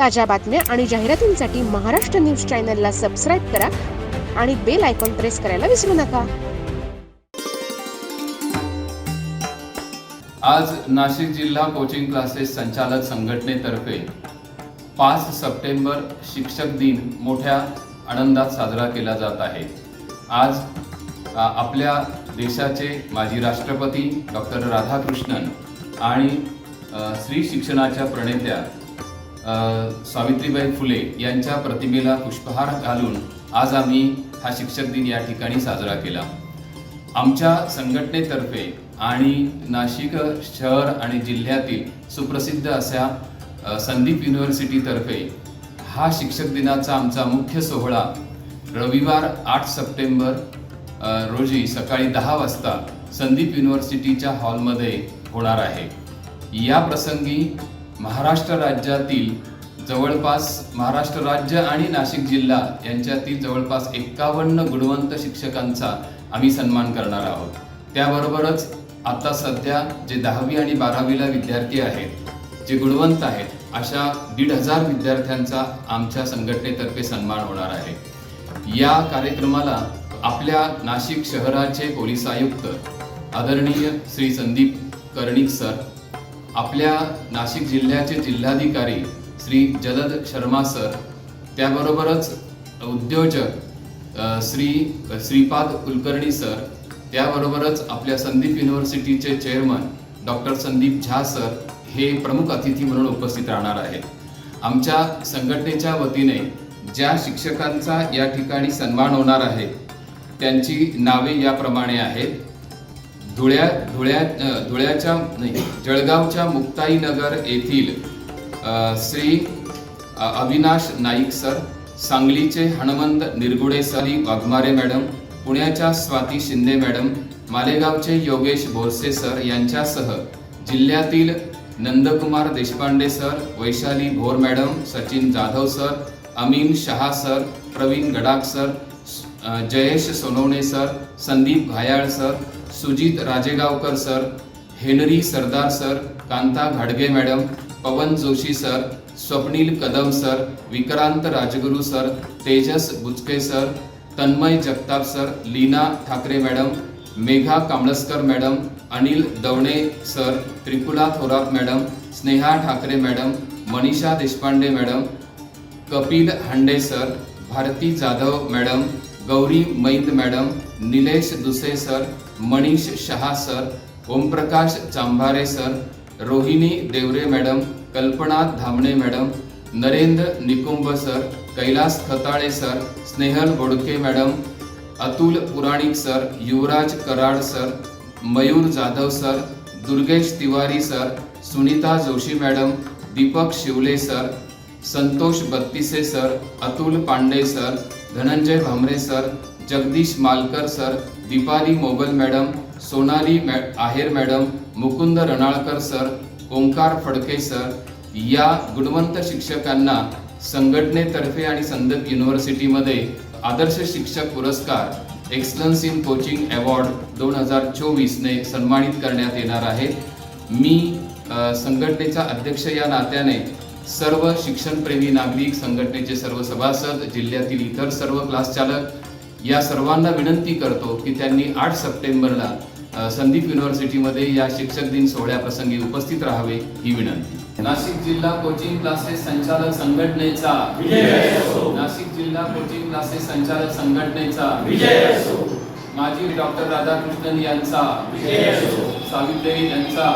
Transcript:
ताज्या बातम्या आणि जाहिरातींसाठी महाराष्ट्र न्यूज चॅनलला सबस्क्राईब करा आणि बेल आयकॉन प्रेस करायला विसरू नका. आज नाशिक जिल्हा कोचिंग क्लासेस संचालक संघटनेतर्फे पाच सप्टेंबर शिक्षक दिन मोठ्या आनंदात साजरा केला जात आहे. आज आपल्या देशाचे माजी राष्ट्रपती डॉक्टर राधाकृष्णन आणि स्त्री शिक्षणाच्या प्रणेत्या सावित्रीबाई फुले यांच्या प्रतिमेला पुष्पहार घालून आज आम्ही हा शिक्षक दिन या ठिकाणी साजरा केला. आमच्या संघटनेतर्फे आणि नाशिक शहर आणि जिल्ह्यातील सुप्रसिद्ध अशा संदीप युनिव्हर्सिटीतर्फे हा शिक्षक दिनाचा आमचा मुख्य सोहळा रविवार आठ सप्टेंबर रोजी सकाळी दहा वाजता संदीप युनिव्हर्सिटीच्या हॉलमध्ये होणार आहे. या प्रसंगी महाराष्ट्र राज्यातील जवळपास महाराष्ट्र राज्य आणि नाशिक जिल्हा यांच्यातील जवळपास एक्कावन्न गुणवंत शिक्षकांचा आम्ही सन्मान करणार आहोत. त्याबरोबरच आता सध्या जे दहावी आणि बारावीला विद्यार्थी आहेत जे गुणवंत आहेत अशा दीड हजार विद्यार्थ्यांचा आमच्या संघटनेतर्फे सन्मान होणार आहे. या कार्यक्रमाला आपल्या नाशिक शहराचे पोलीस आयुक्त आदरणीय श्री संदीप कर्णिक सर आपल्या नाशिक जिल्ह्याचे जिल्हाधिकारी श्री जलद शर्मा सर त्याबरोबरच उद्योजक श्री श्रीपाद कुलकर्णी सर त्याबरोबरच आपल्या Sandeep युनिव्हर्सिटीचे chairman doctor Sandip Jha sir हे प्रमुख अतिथी म्हणून उपस्थित राहणार आहेत. आमच्या संघटनेच्या वतीने ज्या शिक्षकांचा या ठिकाणी सन्मान होणार आहे त्यांची नावे याप्रमाणे आहेत. धुळ्या धुळ्या धुळ्याच्या नाही जळगावच्या मुक्ताईनगर येथील श्री अविनाश नाईक सर सांगलीचे हनुमंत निरगुडे सरी वाघमारे मॅडम पुण्याच्या स्वाती शिंदे मॅडम मालेगावचे योगेश बोरसे सर यांच्यासह जिल्ह्यातील Nandkumar Deshpande sir Vaishali Bhor madam Sachin Jadhav sir Amin Shah sir Pravin Gadakh sir Jayesh Sonawane sir Sandip Ghayal sir Sujit Rajegaonkar sir Henry Sardar sir Kanta घाडगे madam Pawan Joshi sir Swapnil Kadam sir Vikrant Rajguru sir Tejas Buchke sir Tanmay Jagtap sir Leena Thackeray madam Megha Kamblaskar madam Anil Davane sir Tripula Thorat madam Sneha Thackeray madam Manisha Deshpande madam Kapil Hande sir Bharati Jadhav madam Gauri Mait madam Nilesh Duse sir Manish Shah sir Omprakash Chambhare sir Rohini Deore madam Kalpana Dhamane madam Narendra Nikumbh sir Kailas Khatale sir Snehal Bodke madam Atul Puranik sir Yuvraj Karad sir Mayur Jadhav sir Durgesh Tiwari sir Sunita Joshi madam Deepak Shivale sir Santosh Battise sir Atul Pande sir Dhananjay Bhamre sir Jagdish Malkar sir Deepali Mogal madam Sonali मॅ Aher madam Mukund Ranalkar sir Omkar Phadke sir या गुणवंत शिक्षकांना संघटनेतर्फे आणि संदक युनिव्हर्सिटीमध्ये आदर्श शिक्षक पुरस्कार excellence in coaching award दोन हजार चोवीसने सन्मानित करण्यात येणार आहे. मी संघटनेचा अध्यक्ष या नात्याने सर्व शिक्षणप्रेमी नागरिक संघटनेचे सर्व सभासद जिल्ह्यातील इतर सर्व क्लास चालक या सर्वांना विनंती करतो की त्यांनी आठ सप्टेंबरला संदीप युनिव्हर्सिटीमध्ये या शिक्षक दिन सोहळ्याप्रसंगी उपस्थित राहावे ही विनंती. नाशिक जिल्हा कोचिंग क्लासेस संचालक संघटनेचा नाशिक जिल्हा कोचिंग क्लासेस संचालक संघटनेचा माजी डॉक्टर राधाकृष्णन यांचा सावित्री यांचा